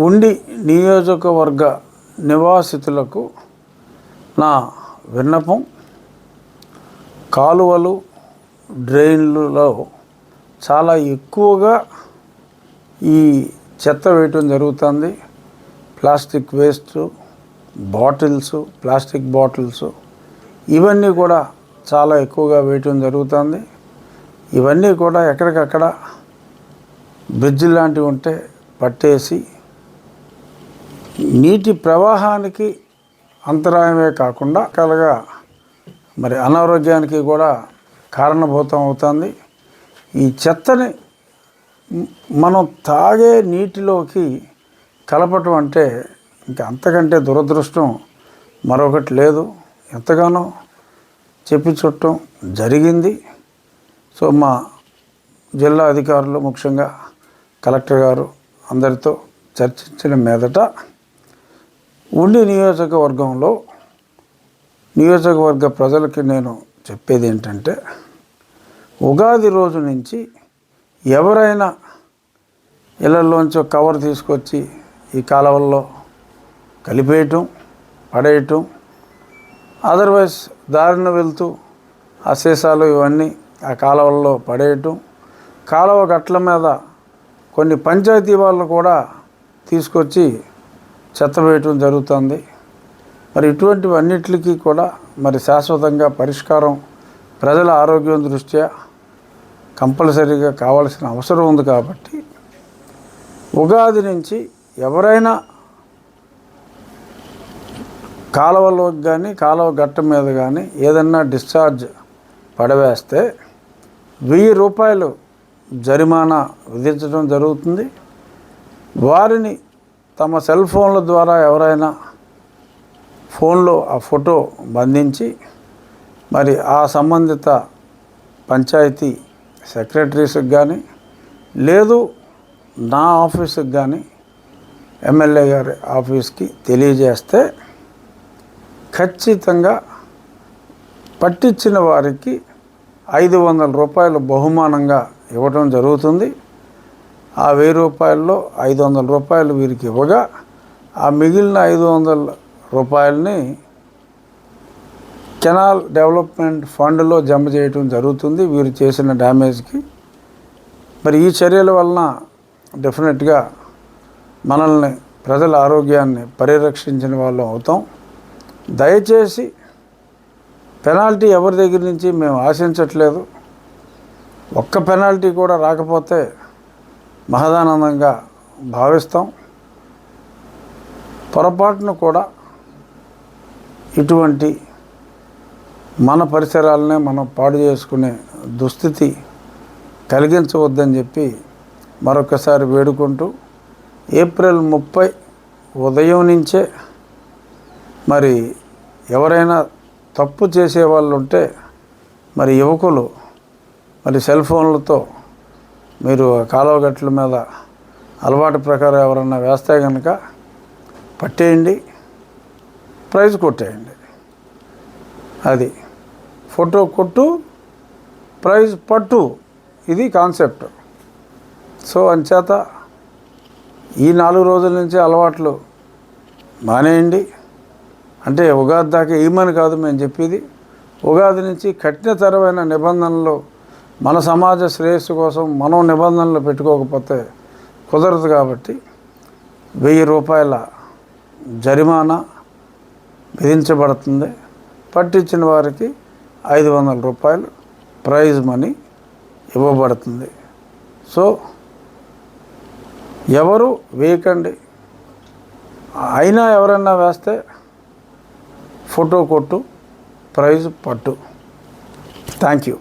ఉండి నియోజకవర్గ నివాసితులకు నా విన్నపం కాలువలు డ్రైన్లలో చాలా ఎక్కువగా ఈ చెత్త వేయటం జరుగుతుంది. Plastic waste bottles plastic bottles ఇవన్నీ కూడా చాలా ఎక్కువగా వేయటం జరుగుతుంది. ఇవన్నీ కూడా ఎక్కడికక్కడ బ్రిడ్జ్ లాంటివి ఉంటే పట్టేసి నీటి ప్రవాహానికి అంతరాయమే కాకుండా కలగా మరి అనారోగ్యానికి కూడా కారణభూతం అవుతుంది. ఈ చెత్తని మనం తాగే నీటిలోకి కలపటం అంటే ఇంకా అంతకంటే దురదృష్టం మరొకటి లేదు. ఎంతగానో చెప్పి చుట్టం జరిగింది. సో మా జిల్లా అధికారులు ముఖ్యంగా కలెక్టర్ గారు అందరితో చర్చించిన మీదట ఉండి నియోజకవర్గంలో నియోజకవర్గ ప్రజలకి నేను చెప్పేది ఏంటంటే ఉగాది రోజు నుంచి ఎవరైనా ఇళ్ళలోంచి ఒక కవర్ తీసుకొచ్చి ఈ కాలువల్లో కలిపేయటం పడేయటం అదర్వైజ్ దారిన వెళ్తూ ఆ సీసాలు ఇవన్నీ ఆ కాలువల్లో పడేయటం కాలువ గట్ల మీద కొన్ని పంచాయతీ వాళ్ళు కూడా తీసుకొచ్చి చెత్త వేయటం జరుగుతుంది. మరి ఇటువంటివన్నిటికీ కూడా మరి శాశ్వతంగా పరిష్కారం ప్రజల ఆరోగ్యం దృష్ట్యా కంపల్సరీగా కావాల్సిన అవసరం ఉంది కాబట్టి ఉగాది నుంచి ఎవరైనా కాలువలోకి కానీ కాలువ గట్ట మీద కానీ ఏదన్నా డిశ్చార్జ్ పడవేస్తే వెయ్యి రూపాయలు జరిమానా విధించడం జరుగుతుంది. వారిని తమ సెల్ ఫోన్ల ద్వారా ఎవరైనా ఫోన్లో ఆ ఫోటో బంధించి మరి ఆ సంబంధిత పంచాయతీ సెక్రటరీస్కి కానీ లేదు నా ఆఫీస్కి కానీ ఎమ్మెల్యే గారి ఆఫీస్కి తెలియజేస్తే ఖచ్చితంగా పట్టించిన వారికి ఐదు వందల రూపాయలు బహుమానంగా ఇవ్వడం జరుగుతుంది. ఆ వెయ్యి రూపాయల్లో ఐదు వందల రూపాయలు వీరికి ఇవ్వగా ఆ మిగిలిన ఐదు వందల రూపాయలని కెనాల్ డెవలప్మెంట్ ఫండ్లో జమ చేయటం జరుగుతుంది. వీరు చేసిన డ్యామేజ్కి. మరి ఈ చర్యల వలన డెఫినెట్గా మనల్ని ప్రజల ఆరోగ్యాన్ని పరిరక్షించిన వాళ్ళం అవుతాం. దయచేసి పెనాల్టీ ఎవరి దగ్గర నుంచి మేము ఆశించట్లేదు. ఒక్క పెనాల్టీ కూడా రాకపోతే మహదానందంగా భావిస్తాం. పొరపాటును కూడా ఇటువంటి మన పరిసరాలనే మనం పాడు చేసుకునే దుస్థితి కలిగించవద్దని చెప్పి మరొకసారి వేడుకుంటూ ఏప్రిల్ ముప్పై ఉదయం నుంచే మరి ఎవరైనా తప్పు చేసే వాళ్ళు ఉంటే మరి యువకులు మరి సెల్ ఫోన్లతో మీరు కాలువ గట్ల మీద అలవాటు ప్రకారం ఎవరన్నా వేస్తే కనుక పట్టేయండి ప్రైజ్ కొట్టేయండి. అది ఫోటో కొట్టు ప్రైజ్ పట్టు. ఇది కాన్సెప్ట్. సో అంచేత ఈ నాలుగు రోజుల నుంచి అలవాట్లు మానేయండి. అంటే ఉగాది దాకా ఏమని కాదు మేము చెప్పేది. ఉగాది నుంచి కఠినతరమైన నిబంధనలు మన సమాజ శ్రేయస్సు కోసం మనం నిబంధనలు పెట్టుకోకపోతే కుదరదు కాబట్టి వెయ్యి రూపాయల జరిమానా విధించబడుతుంది. పట్టించిన వారికి ఐదు వందల రూపాయలు ప్రైజ్ మనీ ఇవ్వబడుతుంది. సో ఎవరు వేయకండి. అయినా ఎవరైనా వేస్తే ఫోటో కొట్టు ప్రైజ్ పట్టు. Thank you.